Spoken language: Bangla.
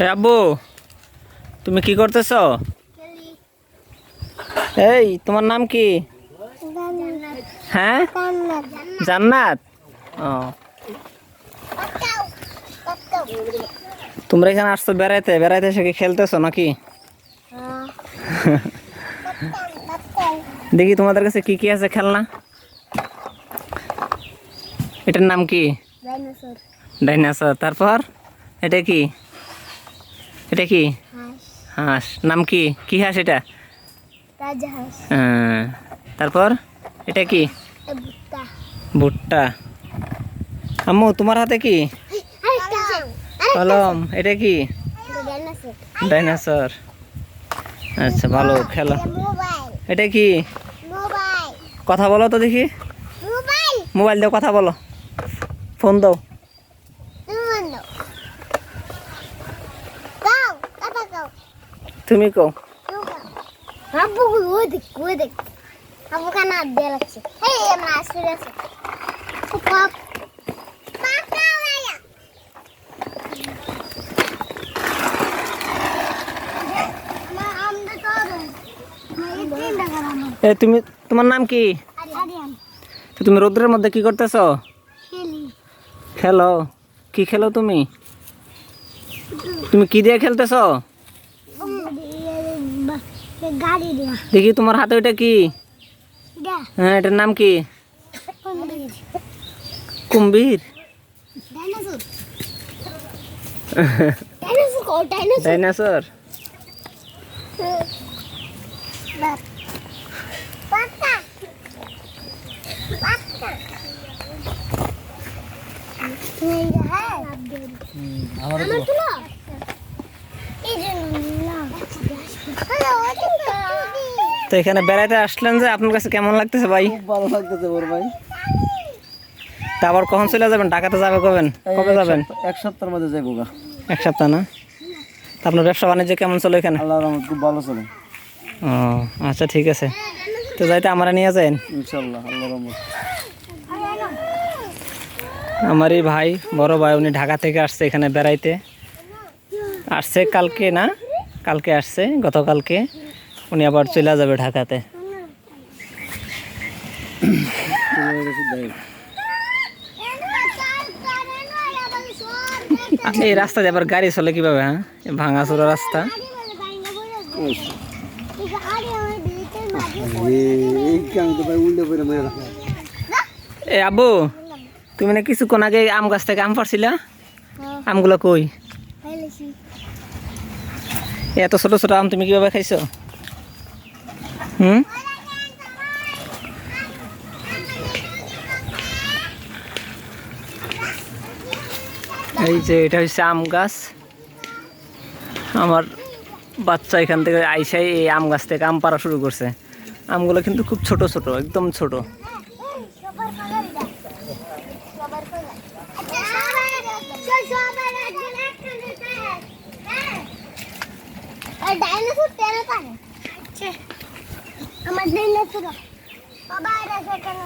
আব্বু তুমি কি করতেছ? এই তোমার নাম কি? হ্যাঁ? জান্নাত? ও। তোমরা এখানে আসছো বেড়াইতে বেড়াইতে এসে কি খেলতেছো নাকি? দেখি তোমাদের কাছে কি কি আছে খেলনা। এটার নাম কি? ডাইনাসর তারপর? এটা কি? এটা কি? হাঁস। নাম কি? কি হাঁস এটা? হ্যাঁ, তারপর? এটা কি? ভুট্টা। আম্মু তোমার হাতে কি? কলম। এটা কি? ডাইনাসর। আচ্ছা ভালো খেলো। এটা কি? কথা বলো তো দেখি। মোবাইল। মোবাইল দাও কথা বলো। ফোন দাও। তুমি কও। আব্বু ওই দেখ ওই দেখ। আব্বু কানা দিয়ে লাগছে। এই আমরা আসতে গেছে পাপ এ তুমি তোমার নাম কি? তো তুমি রোদ্রের মধ্যে কি করতেছ? খেলো। কি খেলো তুমি? তুমি কি দিয়ে খেলতেছ? দেখি তোমার হাতে ওইটা কি? গা হ্যাঁ এটার নাম কি? কুম্ভীর। ডাইনোসর ডাইনোসর কো ডাইনোসর ডাইনাসর পাতা পাতা এই হ্যাঁ আমার তুলো এই যে না হ্যালো তো এখানে বেড়াইতে আসলেন যে আপনার কাছে কেমন লাগতেছে ভাই? ভালো লাগতেছে ওর ভাই। তা আবার কখন চলে যাবেন? ঢাকাতে যাবে কবেন? কবে যাবেন? এক সপ্তাহের মধ্যে যাইবো গা। এক সপ্তাহ না? তা আপনার ব্যবসা বাণিজ্য কেমন চলে এখানে? আল্লাহ রহমত খুব ভালো চলে। ও আচ্ছা ঠিক আছে। তো যাইতে আমরা নিয়ে যাই ইনশাল্লাহ আল্লাহ রহমত। আমার এই ভাই বড় ভাই উনি ঢাকা থেকে আসছে এখানে বেড়াইতে। আসছে কালকে না? কালকে আসছে গতকালকে। উনি আবার চলে যাবে ঢাকাতে। এই রাস্তা দিয়ে আবার গাড়ি চলে কীভাবে হ্যাঁ? ভাঙাচোরা রাস্তা। এ আব্বু তুমি না কিছুক্ষণ আগে আম গাছ থেকে আম পারছিলা আমগুলো কই? এত ছোট ছোট আম তুমি কীভাবে খাইছো? হুম? এই যে এটা হচ্ছে আম গাছ। আমার বাচ্চা এখান থেকে আইসাই এই আম গাছ থেকে আম পাড়া শুরু করছে। আমগুলো কিন্তু খুব ছোট ছোট, একদম ছোট। আমার ডাইনোসর বাবা এটা সেখানে